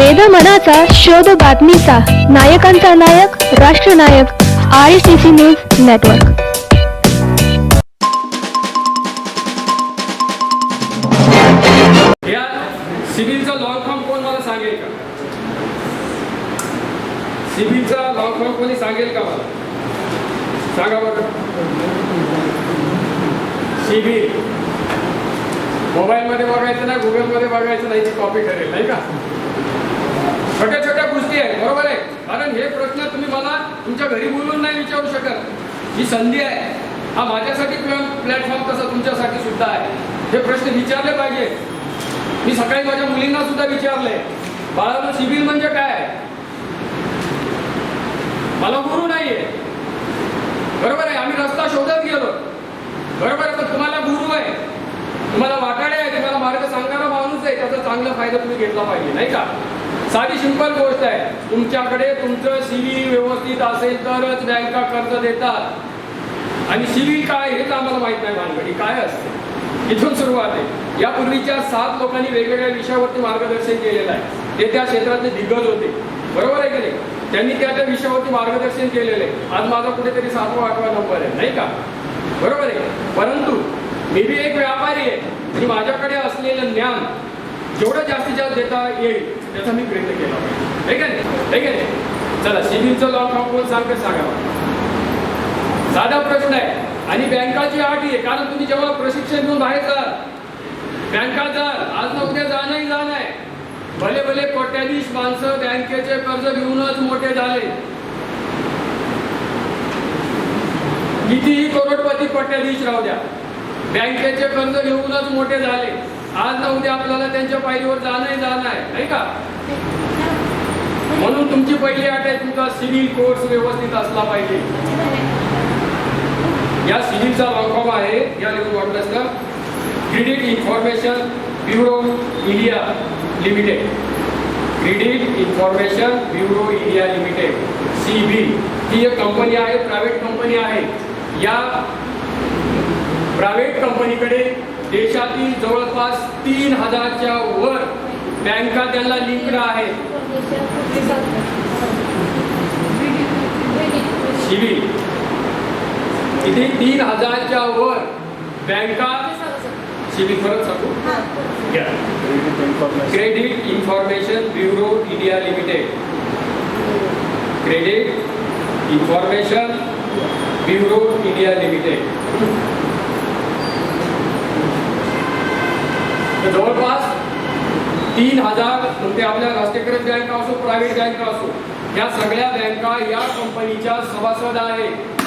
वेद मनाचा शोध बातमीचा. नायकांचा नायक राष्ट्रनायक I C C news network सिबिलचा सिव्हिलचा लॉंग फॉर्म कोण मला सांगेल का? सिबिलचा लॉंग फॉर्म कोणी सांगेल का मला? सांगा बरं. सिव्हिल मोबाईलमध्ये बघायचं नाही गुगलमध्ये बघायचं नाही ती कॉपी करेल नाही का छोट्या छोट्या गोष्टी आहेत बरोबर आहे कारण हे प्रश्न तुम्ही मला तुमच्या घरी बोलून नाही विचारू शकत. ही संधी आहे. हा माझ्यासाठी प्लॅटफॉर्म तसा तुमच्यासाठी सुद्धा आहे. हे प्रश्न विचारले पाहिजे. मी सकाळी माझ्या मुलींना सुद्धा विचारले. बाळाला सिव्हिल म्हणजे काय? मला गुरु नाहीये. बरोबर आहे आम्ही रस्ता शोधत गेलो. बरोबर आहे पण तुम्हाला गुरु आहे. तुम्हाला वाटाडे आहे तुम्हाला मार्ग सांगणारा माणूस आहे त्याचा चांगला फायदा तुम्ही घेतला पाहिजे नाही का? साधी सिंपल गोष्ट आहे. तुमच्याकडे तुमचं सीव्ही व्यवस्थित असेल तरच बँका कर्ज देतात. आणि सीव्ही काय हेच आम्हाला माहीत नाही भानगडी. काय असते? इथून सुरुवात आहे. यापूर्वीच्या सात लोकांनी वेगवेगळ्या विषयावरती मार्गदर्शन केलेलं आहे. ते त्या क्षेत्रातले दिग्गज होते. बरोबर आहे की नाही? त्यांनी त्या त्या विषयावरती मार्गदर्शन केलेलं आहे. आज माझा कुठेतरी सातवा आठवा नंबर आहे. नाही का? बरोबर आहे परंतु मी बी एक व्यापारी आहे. आणि माझ्याकडे असलेलं ज्ञान जेवढं जास्तीत जास्त देता येईल त्याचा मी प्रयत्न केला. आहे का नाही आहे का नाही चला सिबिलचं लॉ फॉर्म कोण सांगते सांगा. साधा प्रश्न आहे. आणि बँकाची आठ आहे. कारण तुम्ही जेव्हा प्रशिक्षण घेऊन बाहेर जा बँका जा आज ना उद्या जाणंही जाणं आहे. भले भले कोट्याधीश माणसं बँकेचे कर्ज घेऊनच मोठे झाले. कितीही करोडपती कोट्याधीश राहू द्या बँकेचे कर्ज घेऊनच मोठे झाले. आज ना उद्या आपल्याला त्यांच्या पायरीवर जाणं जाणं आहे नाही का? म्हणून तुमची पहिली अट आहे तुमचा सिव्हिल कोर्स व्यवस्थित असला पाहिजे. या सिव्हिलचा लॉंग आहे या लिहून वाटलं असतं credit information bureau India limited credit information bureau India limited C B ही एक कंपनी आहे प्रायव्हेट कंपनी आहे. या प्रायव्हेट कंपनीकडे देशातील जवळपास तीन हजारच्या वर बँका त्यांना लिंकड आहेत. सिव्हिल इथे तीन हजारच्या वर बँका सिव्हिल परत सांगू? Credit information bureau India limited. Credit information bureau India limited. तर जवळपास तीन हजार म्हणजे ते आपल्या राष्ट्रीयकृत बँका असो प्रायव्हेट बँका असो या सगळ्या बँका या कंपनीच्या सभासद आहेत.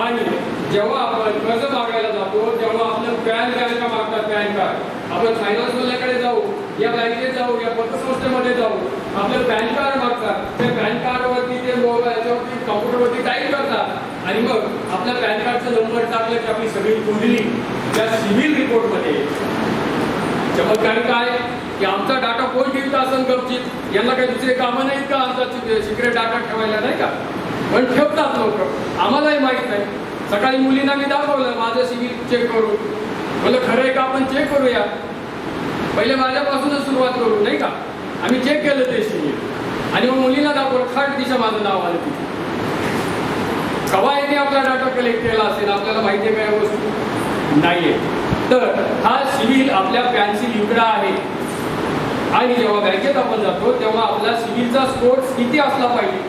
आणि जेव्हा आपण कर्ज मागायला जातो तेव्हा आपलं पॅन बँका मागतात? PAN card. आपण फायनान्स वाल्याकडे जाऊ या बँकेत जाऊ या पतसंस्थेमध्ये जाऊ आपलं पॅन कार्ड मागतात. त्या पॅन कार्डवरती ते मोबाईल याच्यावरती कॉम्प्युटरवरती टाईप करतात. आणि मग आपल्या पॅन कार्डचा नंबर टाकलं की आपली सगळी कुंडली. त्या सिव्हिल रिपोर्टमध्ये येते. चमत्कारी काय? की आमचा डाटा कोण ठेवता असं गपचित यांना काही दुसरे कामं नाहीत का आमचा सिक्रेट डाटा ठेवायला नाही का? पण ठेवतात लोक. आम्हालाही माहीत नाही. सकाळी मुलींना मी दाखवलं माझं सिबिल चेक करू. म्हणलं खरं आहे का? आपण चेक करूया. पहिले माझ्यापासूनच सुरुवात करू नाही का? आम्ही चेक केलं ते सिबिल. आणि मग मुलीला दाखवलं खाट दिशा माझं नाव आलं तिथे. कवा येते आपला डाटा कलेक्ट केला असेल? आपल्याला माहिती आहे का वस्तू नाहीये. तर हा सिव्हिल आपल्या पॅनशी लिंकडा आहे. आणि जेव्हा बँकेत आपण जातो तेव्हा आपला सिव्हिलचा स्कोर किती असला पाहिजे?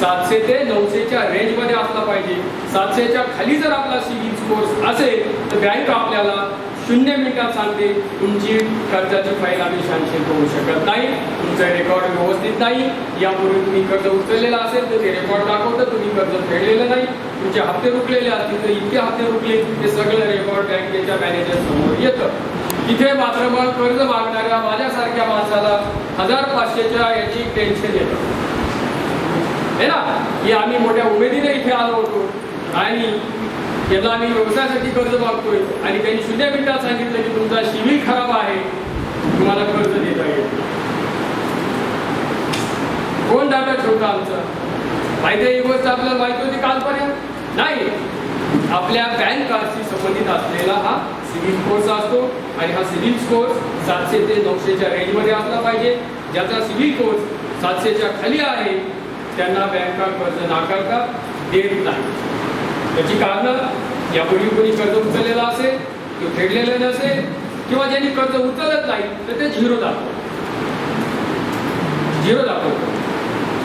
सातशे ते नऊशेच्या रेंजमध्ये असला पाहिजे. सातशेच्या खाली जर आपला सिव्हिल स्कोर असेल तर बँक आपल्याला शून्य मिनिटात सांगते तुमची कर्जाची फाईल आम्ही सँक्शन करू शकत नाही. तुमचं रेकॉर्ड व्यवस्थित नाही यापूर्वी तुम्ही कर्ज उचललेलं असेल तर ते रेकॉर्ड दाखवतं तुम्ही कर्ज फेडलेलं नाही. तुमचे हप्ते रुकलेले असतील तर इतके हप्ते रुकले ते सगळं रेकॉर्ड बँकेच्या मॅनेजर समोर येतं. इथे मात्र मग कर्ज मागणाऱ्या माझ्यासारख्या माणसाला हजार पाचशेच्या याची टेन्शन येत. हे ना की आम्ही मोठ्या उमेदीने इथे आलो होतो. आणि याला आम्ही व्यवसायासाठी कर्ज मागतोय. आणि त्यांनी शून्य मिनिटात सांगितलं की तुमचा शिबिर खराब आहे. तुम्हाला कर्ज देता येईल. कोण डाटा ठेवतं आमचा? माहिती ही गोष्ट आपल्याला माहिती होती कालपर्यंत? नाही. आपल्या पॅन कार्डशी संबंधित असलेला हा सिव्हिल स्कोर्स असतो आणि हा सिव्हिल स्कोर्स सातशे ते नऊशेच्या रेंजमध्ये असला पाहिजे. ज्याचा सिव्हिल स्कोर्स सातशेच्या खाली आहे त्यांना बँका कर्ज नाकारता देत नाही. त्याची कारणं यापूर्वी कोणी कर्ज उचललेलं असेल किंवा फेडलेलं नसेल किंवा ज्यांनी कर्ज उचलत नाही तर ते झिरो दाखवतो झिरो दाखवतो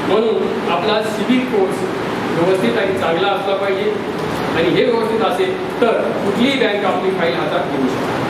म्हणून आपला सिव्हिल कोर्स व्यवस्थित आणि चांगला असला पाहिजे. आणि हे व्यवस्थित असेल तर कुठलीही बँक आपली फाईल हातात घेऊ शकते